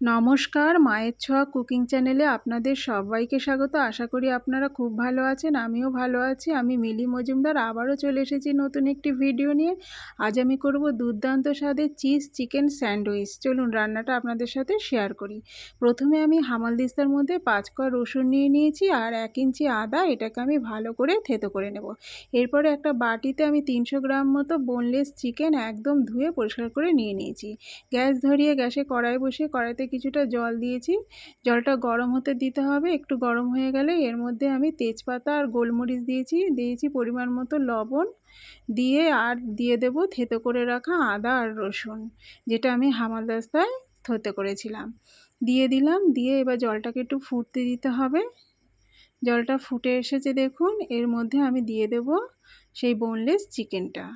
নমস্কার, মায়ের ছোঁয়া কুকিং চ্যানেলে আপনাদের সবাইকে স্বাগত। আশা করি আপনারা খুব ভালো আছেন, আমিও ভালো আছি। আমি মিলি মজুমদার, আবারও চলে এসেছি নতুন একটি ভিডিও নিয়ে। আজ আমি করব দুর্দান্ত স্বাদের চিজ চিকেন স্যান্ডউইচ। চলুন রান্নাটা আপনাদের সাথে শেয়ার করি। প্রথমে আমি হামাল দিস্তার মধ্যে পাঁচ কোয়া রসুন নিয়ে নিয়েছি আর এক ইঞ্চি আদা, এটাকে আমি ভালো করে থেতো করে নেব। এরপরে একটা বাটিতে আমি তিনশো গ্রাম মতো বোনলেস চিকেন একদম ধুয়ে পরিষ্কার করে নিয়ে নিয়েছি। গ্যাস ধরিয়ে গ্যাসে কড়াই বসে কড়াইতে কিছুটা জল দিয়েছি। জলটা গরম হতে দিতে হবে। একটু গরম হয়ে গেলে এর মধ্যে আমি তেজপাতা আর গোলমরিচ দিয়েছি। দিয়েছি পরিমাণ মতো লবণ। দিয়ে আর দিয়ে দেব থেতো করে রাখা আদা আর রসুন, যেটা আমি হামালদাস্তায় থতে করেছিলাম। দিয়ে দিলাম। দিয়ে এবার জলটাকে একটু ফুটতে দিতে হবে। জলটা ফুটে এসেছে দেখুন। এর মধ্যে আমি দিয়ে দেব সেই বোনলেস চিকেনটা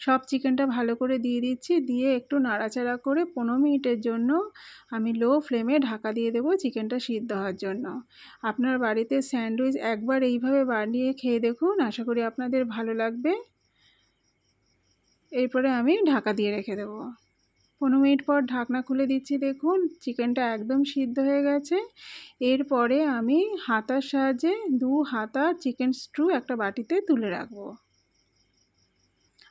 সব চিকেনটা ভালো করে দিয়ে দিচ্ছি। দিয়ে একটু নাড়াচাড়া করে পনেরো মিনিটের জন্য আমি লো ফ্লেমে ঢাকা দিয়ে দেবো চিকেনটা সিদ্ধ হওয়ার জন্য। আপনার বাড়িতে স্যান্ডউইচ একবার এইভাবে বানিয়ে খেয়ে দেখুন, আশা করি আপনাদের ভালো লাগবে। এরপরে আমি ঢাকা দিয়ে রেখে দেবো। পনেরো মিনিট পর ঢাকনা খুলে দিচ্ছি, দেখুন চিকেনটা একদম সিদ্ধ হয়ে গেছে। এরপরে আমি হাতার সাহায্যে দু হাতা চিকেন স্ট্রু একটা বাটিতে তুলে রাখব।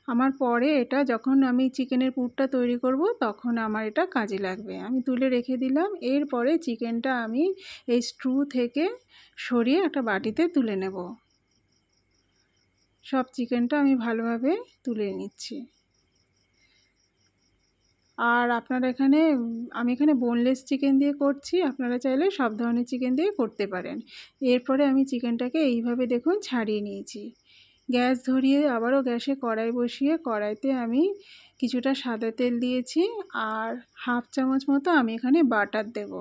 আমার পরে এটা যখন আমি চিকেনের পুরটা তৈরি করব, তখন আমার এটা কাজে লাগবে। আমি তুলে রেখে দিলাম, এরপরে চিকেনটা আমি এই স্ট্রু থেকে সরিয়ে একটা বাটিতে তুলে নেব। সব চিকেনটা আমি ভালোভাবে তুলে নিচ্ছি। আর আপনারা এখানে, আমি এখানে বোনলেস চিকেন দিয়ে করছি, আপনারা চাইলে সব ধরনের চিকেন দিয়ে করতে পারেন। এরপরে আমি চিকেনটাকে এইভাবে দেখুন, ছাড়িয়ে নিয়েছি। গ্যাস ধরিয়ে আবারও গ্যাসে কড়াই বসিয়ে কড়াইতে আমি কিছুটা সাদা তেল দিয়েছি আর হাফ চামচ মতো আমি এখানে বাটার দেব।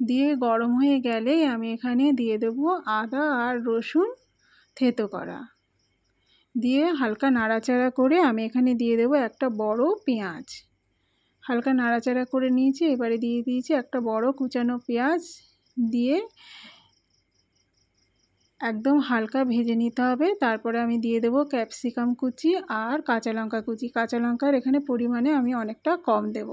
দিয়ে গরম হয়ে গেলেই আমি এখানে দিয়ে দেব আদা আর রসুন থেতো করা। দিয়ে হালকা নাড়াচাড়া করে আমি এখানে দিয়ে দেব একটা বড় পেঁয়াজ। হালকা নাড়াচাড়া করে নিয়েছি, এবারে দিয়ে দিয়েছি একটা বড় কুচানো পেঁয়াজ। দিয়ে একদম হালকা ভেজে নিতে হবে। তারপরে আমি দিয়ে দেবো ক্যাপসিকাম কুচি আর কাঁচা লঙ্কা কুচি। কাঁচা লঙ্কার এখানে পরিমাণে আমি অনেকটা কম দেব।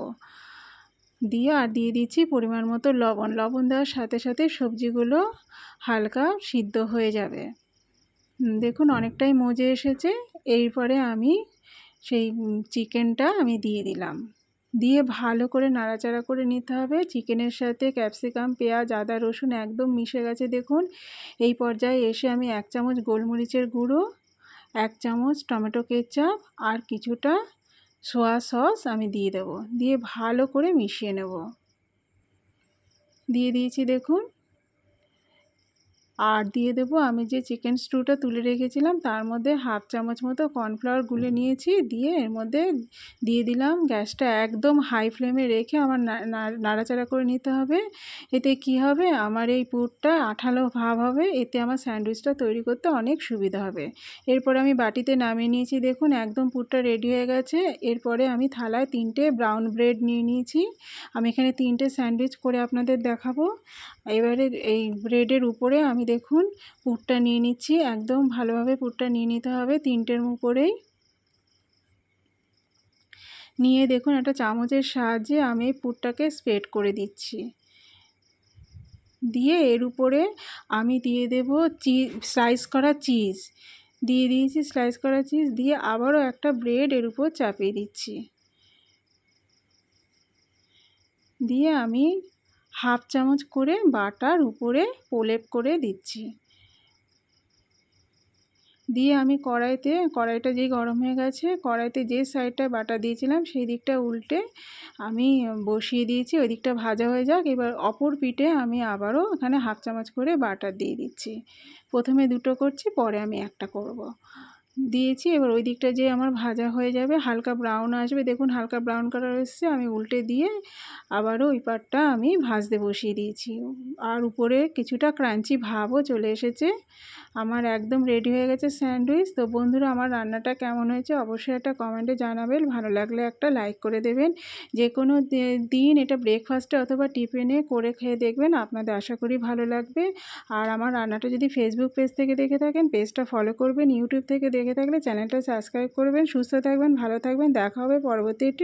দিয়ে আর দিয়ে দিচ্ছি পরিমাণ মতো লবণ। লবণ দেওয়ার সাথে সাথে সবজিগুলো হালকা সিদ্ধ হয়ে যাবে। দেখুন অনেকটাই মজে এসেছে। এরপরে আমি সেই চিকেনটা আমি দিয়ে দিলাম। দিয়ে ভালো করে নাড়াচাড়া করে নিতে হবে। চিকেনের সাথে ক্যাপসিকাম, পেঁয়াজ, আদা, রসুন একদম মিশে গেছে দেখুন। এই পর্যায়ে এসে আমি এক চামচ গোলমরিচের গুঁড়ো, এক চামচ টমেটো কেচাপ আর কিছুটা সোয়া সস আমি দিয়ে দেব। দিয়ে ভালো করে মিশিয়ে নেব। দিয়ে দিয়েছি দেখুন। আর দিয়ে দেবো আমি যে চিকেন স্টুটা তুলে রেখেছিলাম তার মধ্যে হাফ চামচ মতো কর্নফ্লাওয়ার গুলে নিয়েছি দিয়ে এর মধ্যে দিয়ে দিলাম গ্যাসটা একদম হাই ফ্লেমে রেখে আমার নাড়াচাড়া করে নিতে হবে। এতে কি হবে? আমার এই পুরটা আঠালো ভাব হবে এতে আমার স্যান্ডউইচটা তৈরি করতে অনেক সুবিধা হবে। এরপরে আমি বাটিতে নামিয়ে নিয়েছি দেখুন একদম পুরটা রেডি হয়ে গেছে। এরপরে আমি থালায় তিনটে ব্রাউন ব্রেড নিয়ে নিয়েছি। আমি এখানে তিনটে স্যান্ডউইচ করে আপনাদের দেখাবো। এবারে এই ব্রেডের উপরে আমি দেখুন পুরটা নিয়ে নিচ্ছি, একদম ভালোভাবে পুরটা নিয়ে নিতে হবে তিনটের উপরেই। নিয়ে দেখুন একটা চামচের সাহায্যে আমি পুরটাকে স্প্রেড করে দিচ্ছি। দিয়ে এর উপরে আমি দিয়ে দেব চিজ স্লাইস করা চিজ। দিয়ে দিয়েছি স্লাইস করা চিজ, দিয়ে আবারও একটা ব্রেড এর উপর চাপিয়ে দিচ্ছি। দিয়ে আমি হাফ চামচ করে বাটার উপরে প্রলেপ করে দিচ্ছি। দিয়ে আমি কড়াইতে, কড়াইটা যেই গরম হয়ে গেছে, কড়াইতে যে সাইডটায় বাটা দিয়েছিলাম, সেই দিকটা উল্টে আমি বসিয়ে দিয়েছি, ওই দিকটা ভাজা হয়ে যাক। এবার অপর পিঠে আমি আবারও এখানে হাফ চামচ করে বাটার দিয়ে দিচ্ছি। প্রথমে দুটো করছি, পরে আমি একটা করব। দিয়েছি। এবার ওই দিকটা যে আমার ভাজা হয়ে যাবে, হালকা ব্রাউন আসবে। দেখুন, হালকা ব্রাউন কালার এসছে। আমি উল্টে দিয়ে আবারও ওই পাটটা আমি ভাজতে বসিয়ে দিয়েছি। আর উপরে কিছুটা ক্রাঞ্চি ভাবও চলে এসেছে। আমার একদম রেডি হয়ে গেছে স্যান্ডউইচ তো বন্ধুরা, আমার রান্নাটা কেমন হয়েছে অবশ্যই একটা কমেন্টে জানাবেন। ভালো লাগলে একটা লাইক করে দেবেন। যে কোনো দিন এটা ব্রেকফাস্টে অথবা টিফিনে করে খেয়ে দেখবেন। আপনাদের আশা করি ভালো লাগবে। আর আমার রান্নাটা যদি ফেসবুক পেজ থেকে দেখে থাকেন পেজটা ফলো করবেন ইউটিউব থেকে দেখে থাকলে চ্যানেলটা সাবস্ক্রাইব করবেন সুস্থ থাকবেন ভালো থাকবেন দেখা হবে পরবর্তী একটি